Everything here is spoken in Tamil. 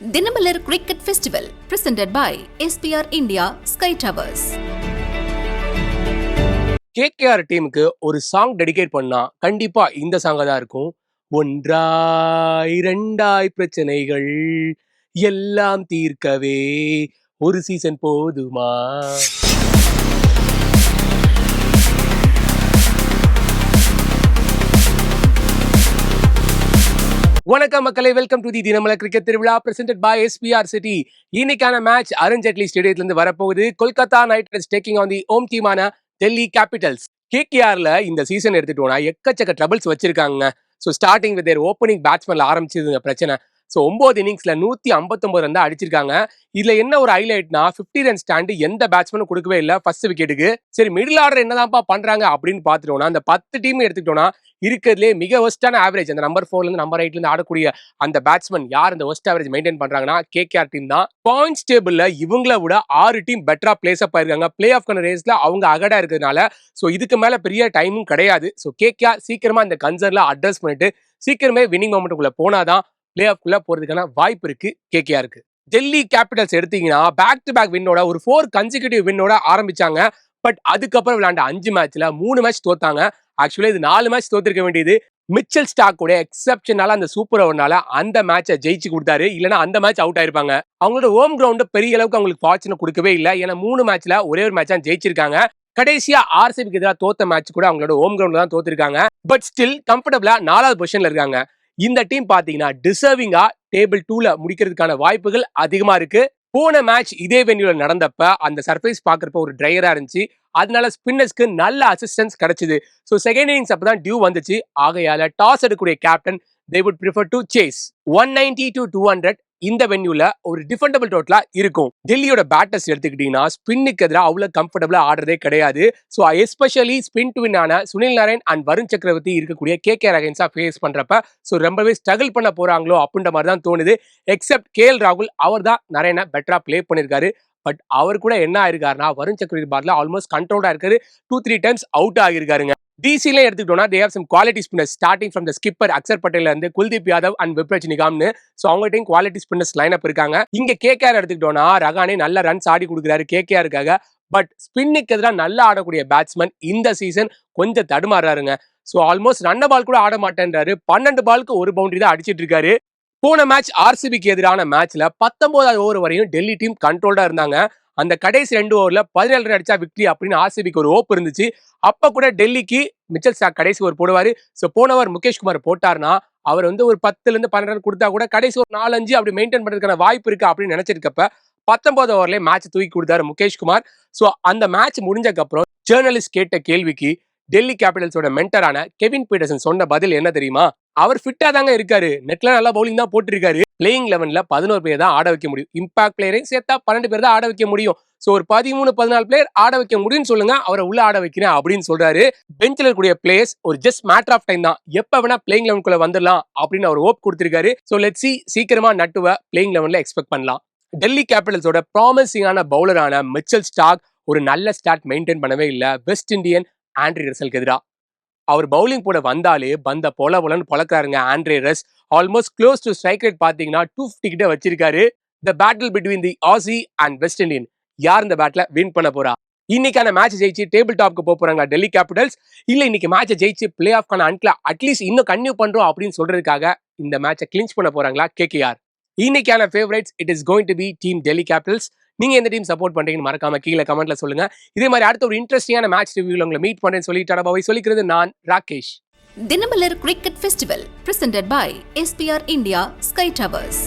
Dinamalar cricket festival presented by SPR India Sky Towers KKR டீமுக்கு ஒரு சாங் டெடிகேட் பண்ணா கண்டிப்பா இந்த சாங்க தான் இருக்கும். ஒன்றாய் இரண்டாய் பிரச்சனைகள் எல்லாம் தீர்க்கவே ஒரு சீசன் போதுமா? வணக்கம் மக்களை welcome to the Dinamalar cricket திருவிழா பிரசன்டட் பை எஸ்பிஆர் சிட்டி இன்னைக்கான மேட்ச் அருண் ஜேட்லி ஸ்டேடியத்துல வரப்போகுது. Kolkata Knight Riders taking on the home டீமான Delhi Capitals கேகேஆர்ல இந்த சீசன் எடுத்துட்டோம்னா எக்கச்சக்க ட்ரபிள்ஸ் வச்சிருக்காங்க. So starting with their opening பேட்ஸ்மேன்ல ஆரம்பிச்சதுங்க பிரச்சனை. ஸோ ஒன்பது இன்னிங்ஸ்ல நூத்தி ஐம்பத்தொன்பது ரன் தான் அடிச்சிருக்காங்க. இதுல என்ன ஒரு ஹைலைட்னா 50 ரன் ஸ்டாண்டு எந்த பேட்ஸ்மேனும் கொடுக்கவே இல்லை. ஃபர்ஸ்ட் விக்கெட்டுக்கு சரி மிடில் ஆர்டர் என்னதான்ப்பா பண்றாங்க அப்படின்னு பார்த்துட்டோம்னா அந்த பத்து டீம் எடுத்துக்கிட்டோம்னா இருக்கிறதுலே மிக ஒஸ்டான ஆவரேஜ் அந்த நம்பர் ஃபோர்லேருந்து நம்பர் எயிட்லேருந்து ஆடக்கூடிய அந்த பேட்ஸ்மேன் யார் இந்த ஒஸ்ட் ஆவரேஜ் மெயின்டைன் பண்ணுறாங்கன்னா கேகேஆர் டீம் தான். பாயிண்ட்ஸ் டேபிளில் இவங்கள விட ஆறு டீம் பெட்டராக பிளேஸ் அப் ஆயிருக்காங்க. பிளே ஆஃப் ரேஸ்ல அவங்க அகடா இருக்கிறதுனால ஸோ இதுக்கு மேலே பெரிய டைமும் கிடையாது. ஸோ கேகேஆர் சீக்கிரமாக இந்த கன்சர்னில் அட்ரஸ் பண்ணிட்டு சீக்கிரமே வின்னிங் மொமெண்ட்டுக்குள்ள போனாதான் பிளே ஆஃப்குள்ளே போகிறதுக்கான வாய்ப்பு இருக்குது கேகேஆருக்கு டெல்லி கேபிட்டல்ஸ் எடுத்தீங்கன்னா பேக் டு பேக் வின்னோட ஒரு ஃபோர் கன்சிக்யூட்டிவ் வின்னோட ஆரம்பிச்சாங்க. பட் அதுக்கப்புறம் விளையாண்ட அஞ்சு மேட்ச்ல மூணு மேட்ச் தோத்தாங்க. ஆக்சுவலி இது நாலு மேட்ச் தோத்திருக்க வேண்டியது. மிச்சல் ஸ்டாக்கோட எக்ஸப்ஷனால அந்த சூப்பர் ஓவர்னால அந்த மேட்சை ஜெயிச்சு கொடுத்தாரு. இல்லைனா அந்த மேட்ச் அவுட் ஆயிருப்பாங்க. அவங்களோட ஹோம் கிரவுண்டு பெரிய அளவுக்கு அவங்களுக்கு ஃபார்ச்சுனை கொடுக்கவே இல்லை. ஏன்னா மூணு மேட்ச்ல ஒரே ஒரு மேட்ச் தான் ஜெயிச்சிருக்காங்க. கடைசியா ஆர்சிபிக்கு எதிராக தோத்த மேட்ச் கூட அவங்களோட ஹோம் கிரவுண்ட்ல தான் தோத்திருக்காங்க. பட் ஸ்டில் கம்ஃபர்டபுளா நாலாவது பொசிஷன்ல இருக்காங்க. இந்த டீம் பார்த்தீங்கன்னா டிசர்விங்கா டேபிள் டூல முடிக்கிறதுக்கான வாய்ப்புகள் அதிகமா இருக்கு. போன மேட்ச் இதே வென்யூல நடந்தப்ப அந்த சர்ஃபேஸ் பாக்குறப்ப ஒரு ட்ரையரா இருந்துச்சு. அதனால ஸ்பின்னர்ஸ்க்கு நல்ல அசிஸ்டன்ஸ் கிடைச்சது. ஸோ செகண்ட் இன்னிங்ஸ் அப்பதான் டியூ வந்துச்சு. ஆகையால டாஸ் எடுக்கக்கூடிய captain they would prefer to chase one ninety to two hundred இந்த வென்யூல ஒரு டிஃபெண்டபிள் டோட்டலா இருக்கும். டெல்லியோட பேட்டர்ஸ் எடுத்துக்கிட்டீங்கன்னா ஸ்பின்னுக்கு எதிராக அவ்வளவு கம்ஃபர்டபுளா ஆடுறதே கிடையாது. ஸோ எஸ்பெஷலி ஸ்பின் டுவினான சுனில் நாராயண் அண்ட் வருண் சக்கரவர்த்தி இருக்கக்கூடிய கே கே ரகன்ஸா ஃபேஸ் பண்றப்ப ஸோ ரொம்பவே ஸ்ட்ரகிள் பண்ண போறாங்களோ அப்படின்ற மாதிரி தான் தோணுது. எக்ஸப்ட் கே எல் ராகுல் அவர் தான் நாராயண பெட்டரா ப்ளே பண்ணியிருக்காரு பட் அவர் கூட என்ன ஆயிருக்காருன்னா வருண் சக்கரவர்த்தி பார்ல ஆல்மோஸ்ட் கண்ட்ரோல்டா இருக்காரு. டூ த்ரீ டைம்ஸ் அவுட் ஆகிருக்காருங்க. டிசியிலே எடுத்துக்கிட்டோம்னா they some quality spinners starting from the skipper Axar பட்டேல இருந்து குல்தீப் யாதவ் அண்ட் விப்ரஜ் நிகாம்னு ஸோ அவங்ககிட்டயும் குவாலிட்டி ஸ்பின்னர்ஸ் லைன் அப் இருக்காங்க. இங்க கேகேஆர் எடுத்துக்கிட்டோம்னா ரகானே நல்ல ரன்ஸ் ஆடி கொடுக்குறாரு கேகேஆருக்காக பட் ஸ்பின்னுக்கு எதிராக நல்லா ஆடக்கூடிய பேட்ஸ்மேன் இந்த சீசன் கொஞ்சம் தடுமாறுறாருங்க. ஸோ ஆல்மோஸ்ட் ரன்ன பால் கூட ஆட மாட்டேன்றாரு. பன்னெண்டு பாலுக்கு ஒரு பவுண்டரி தான் அடிச்சிட்டு இருக்காரு. போன மேட்ச் ஆர்சிபிக்கு எதிரான மேட்ச்ல பத்தொன்பதாவது ஓவர் வரையும் டெல்லி டீம் கண்ட்ரோல்டா இருந்தாங்க. அந்த கடைசி ரெண்டு ஓவரில் பதினேழு ரன் அடிச்சா விக்ட்ரி அப்படின்னு ஆர்சிபிக்கு ஒரு ஓப் இருந்துச்சு. அப்போ கூட டெல்லிக்கு மிச்சல் ஸ்டாக் கடைசி ஒரு போடுவார். ஸோ போனவர் முகேஷ் குமார் போட்டார்னா அவர் வந்து ஒரு பத்துலேருந்து பன்னெண்டு ரன் கொடுத்தா கூட கடைசி ஒரு நாலஞ்சு அப்படி மெயின்டைன் பண்ணுறதுக்கான வாய்ப்பு இருக்கு அப்படின்னு நினச்சிருக்கப்ப பத்தொன்பது ஓவர்லேயே மேட்ச் தூக்கி கொடுத்தாரு முகேஷ் குமார். ஸோ அந்த மேட்ச் முடிஞ்சக்கப்புறம் ஜேர்னலிஸ்ட் கேட்ட கேள்விக்கு டெல்லி கேபிட்டல்ஸோட மென்டரான கெவின் பீட்டர்சன் சொன்ன பதில் என்ன தெரியுமா? அவர் ஃபிட்டாக தாங்க இருக்காரு. நெட்ல நல்லா பவுலிங் தான் போட்டிருக்காரு. பிளேயிங் லெவனில் பதினோரு பேர் தான் ஆட வைக்க முடியும். இம்பாக்ட் பிளேயரையும் சேர்த்தா பன்னெண்டு பேர் தான் ஆட வைக்க முடியும். ஸோ ஒரு பதிமூணு பதினாலு பிளேயர் ஆட வைக்க முடியும்னு சொல்லுங்க அவரை உள்ள ஆட வைக்கிறேன் அப்படின்னு சொல்றாரு. பெஞ்சில் இருக்கக்கூடிய பிளேயர்ஸ் ஒரு ஜஸ்ட் மேட்டர் ஆஃப் டைம் தான். எப்ப வேணா பிளேயிங் லெவனுக்குள்ள வந்துடலாம் அப்படின்னு அவர் ஓப் கொடுத்திருக்காரு. ஸோ லெட் சி சீக்கிரமா நட்டுவ பிளேயிங் லெவனில் எக்ஸ்பெக்ட் பண்ணலாம். டெல்லி கேபிட்டல்ஸோட ப்ராமிசிங்கான பவுலரான மிச்சல் ஸ்டாக் ஒரு நல்ல ஸ்டார்ட் மெயின்டைன் பண்ணவே இல்லை. வெஸ்ட் இண்டியன் ஆண்ட்ரி ரசலுக்கு எதிராக அவர் பவுலிங் போட வந்தாலே பந்த பொல பொலன்னு பழக்கிறாருங்க Andre Russ. Almost close to strike rate பாத்தீங்கன்னா டூ ஃபிஃப்டி கிட்ட வச்சிருக்காரு. த பேட்டில் பிட்வீன் தி ஆசி அண்ட் வெஸ்ட் இண்டியன் யார் இந்த பேட்ல வின் பண்ண போறா? இன்னைக்கான மேட்ச் ஜெயிச்சு டேபிள் டாப்க்கு போக போறாங்க டெல்லி கேபிட்டல்ஸ் இல்ல இன்னைக்கு மேட்சை ஜெயிச்சு பிளே ஆஃப்கான அண்ட்ல அட்லீஸ்ட் இன்னும் கன்யூ பண்றோம் அப்படின்னு சொல்றதுக்காக இந்த மேட்சை கிளின்ச் பண்ண போறாங்களா கேகேஆர் இன்னைக்கான favourites it is going to be team Delhi Capitals நீங்க எந்த டீம் சப்போர்ட் பண்றீங்கன்னு மறக்காம கீழே கமெண்ட்ல சொல்லுங்க. இதே மாதிரி அடுத்த ஒரு இன்ட்ரெஸ்டிங்கான மேட்ச் ரிவ்யூல உங்களை மீட் பண்றேன்னு சொல்லிட்டு அடபாவை சொல்லிக்கிறது நான் Rakesh. Dinamalar cricket festival presented by SPR India Sky Towers